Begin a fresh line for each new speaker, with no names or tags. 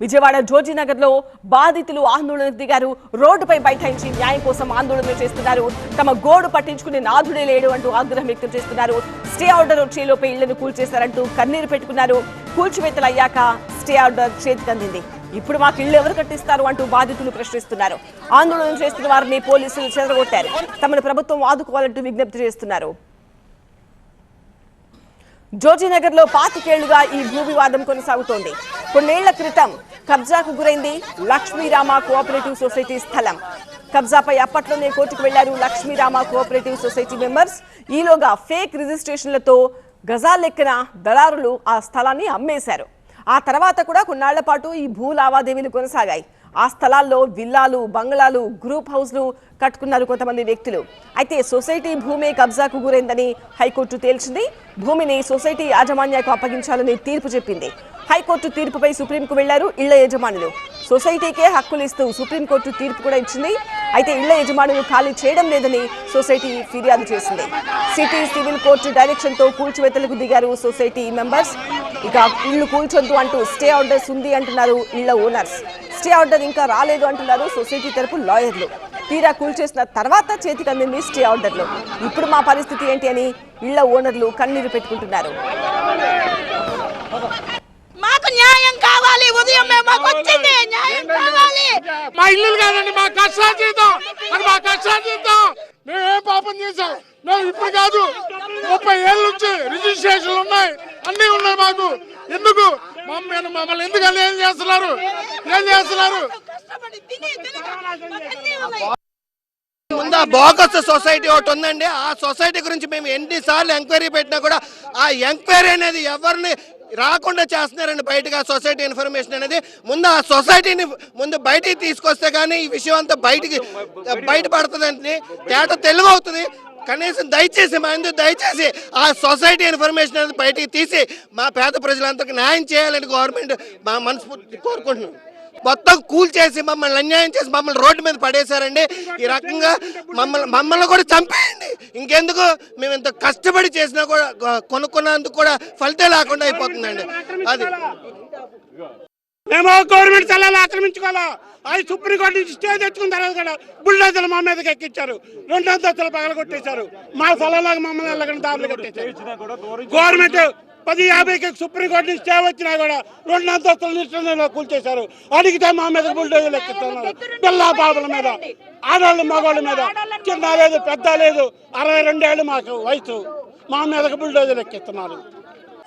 విజయవాడ జోజీనగర్లో బాధితులు ఆందోళన దిగారు. రోడ్డుపై బైఠాయించి న్యాయం కోసం ఆందోళన చేస్తున్నారు. తమ గోడు పట్టించుకునే నాథుడే లేడు అంటూ ఆగ్రహం వ్యక్తం చేస్తున్నారు. స్టే ఆర్డర్ వచ్చేలోపే ఇళ్ళను కూల్చేశారంటూ కన్నీరు పెట్టుకున్నారు. కూల్చివేతలు అయ్యాక స్టే ఆర్డర్ చేతికందింది ఇప్పుడు మాకు ఇళ్ళు ఎవరు కట్టిస్తారు అంటూ బాధితులు ప్రశ్నిస్తున్నారు. ఆందోళన చేస్తున్న వారిని పోలీసులు చెదరగొట్టారు. తమను ప్రభుత్వం ఆదుకోవాలంటూ విజ్ఞప్తి చేస్తున్నారు. జోజీనగర్లో పాతికేళ్ళుగా ఈ భూ వివాదం కొనసాగుతోంది. కొన్నేళ్ళ క్రితం కబ్జాకు గురైంది లక్ష్మీరామ కోఆపరేటివ్ సొసైటీ స్థలం. కబ్జాపై అప్పట్లోనే కోర్టుకు వెళ్ళారు లక్ష్మీరామ కోఆపరేటివ్ సొసైటీ మెంబర్స్. ఈలోగా ఫేక్ రిజిస్ట్రేషన్లతో గజాలెక్కిన దళారులు ఆ స్థలాన్ని అమ్మేశారు. ఆ తర్వాత కూడా కొన్నాళ్ళ పాటు ఈ భూ లావాదేవీలు కొనసాగాయి. ఆ స్థలాల్లో విల్లాలు బంగ్లాలు గ్రూప్ హౌస్లు కట్టుకున్నారు కొంతమంది వ్యక్తులు. అయితే సొసైటీ భూమే కబ్జాకు గురైందని హైకోర్టు తేల్చింది. భూమిని సొసైటీ యాజమాన్యానికి అప్పగించాలని తీర్పు చెప్పింది. హైకోర్టు తీర్పుపై సుప్రీంకు వెళ్ళారు ఇళ్ళ యజమానులు. సొసైటీకే హక్కులు ఇస్తూ సుప్రీంకోర్టు తీర్పు కూడా ఇచ్చింది. అయితే ఇళ్ళ యజమానులు ఖాళీ చేయడం లేదని సొసైటీ ఫిర్యాదు చేసింది. సిటీ సివిల్ కోర్టు డైరెక్షన్తో కూల్చివేతలకు దిగారు సొసైటీ మెంబర్స్. ఇక ఇళ్ళు కూల్చొద్దు అంటూ స్టే ఆర్డర్స్ ఉంది అంటున్నారు ఇళ్ళ ఓనర్స్. స్టే ఆర్డర్ ఇంకా రాలేదు అంటున్నారు సొసైటీ తరపు లాయర్లు. తీరా కూల్చేసిన తర్వాత చేతికి అందింది స్టే ఆర్డర్లు. ఇప్పుడు మా పరిస్థితి ఏంటి అని ఇళ్ళ ఓనర్లు కన్నీరు పెట్టుకుంటున్నారు.
మాకు న్యాయం కావాలి ఉదయం మేము మాకు వచ్చింది న్యాయం కావాలి.
మా ఇల్లు కాదండి మా కష్టాలు చేద్దాం అది మా కష్టాలు చేద్దాం మేము ఏం పాపం చేసాం మేము ఇప్పుడు కాదు ముప్పై ఏళ్ళ నుంచి రిజిస్ట్రేషన్లు ఉన్నాయి. అన్నీ ఉన్నాయి మాకు. ఎందుకు? మమ్మల్ని మమ్మల్ని ఎందుకు ఏం చేస్తున్నారు? ఏం చేస్తున్నారు?
కష్టపడి
ముందు బోగస్ సొసైటీ ఒకటి ఉందండి. ఆ సొసైటీ గురించి మేము ఎన్నిసార్లు ఎంక్వైరీ పెట్టినా కూడా ఆ ఎంక్వైరీ అనేది ఎవరిని రాకుండా చేస్తున్నారండి బయటకు ఆ సొసైటీ ఇన్ఫర్మేషన్ అనేది. ముందు ఆ సొసైటీని ముందు బయటికి తీసుకొస్తే కానీ ఈ విషయం అంతా బయటికి బయటపడుతుందండి. తేట తెలివవుతుంది కనీసం దయచేసి మా ఎందుకు దయచేసి ఆ సొసైటీ ఇన్ఫర్మేషన్ అనేది బయటికి తీసి మా పేద ప్రజలందరికీ న్యాయం చేయాలని గవర్నమెంట్ మా మనస్ఫూర్తి కోరుకుంటున్నాం. మొత్తం కూల్ చేసి మమ్మల్ని అన్యాయం చేసి మమ్మల్ని రోడ్డు మీద పడేశారండి. ఈ రకంగా మమ్మల్ని మమ్మల్ని కూడా చంపేయండి. ఇంకెందుకు? మేము ఇంత కష్టపడి చేసినా కూడా కొనుక్కున్నందుకు కూడా ఫలితం లేకుండా అయిపోతుందండి. అది.
మేము గవర్నమెంట్ స్థలాలు ఆక్రమించుకోవాలా? అది సుప్రీంకోర్టు నుంచి స్టే తెచ్చుకున్న తర్వాత కూడా బుల్డోజర్లు మా మీదకి ఎక్కించారు. రెండు అంతస్తులు పగల కొట్టేశారు మా స్థలంలాగా మమ్మల్ని వెళ్ళకుండా దారులు కట్టేశారు. గవర్నమెంట్ పది యాభైకి సుప్రీంకోర్టు నుంచి స్టే వచ్చినా కూడా రెండు అంతస్తులు నిష్ఠలో కూల్చేశారు. అడిగితే మా మీద బుల్డోజర్లు ఎక్కిస్తున్నారు. పిల్ల బాబుల మీద ఆడవాళ్ళు మగవాళ్ళ మీద చిన్న లేదు పెద్ద లేదు అరవై రెండేళ్ళు మాకు వయసు. మా మీదకి బుల్డోజర్లు ఎక్కిస్తున్నారు.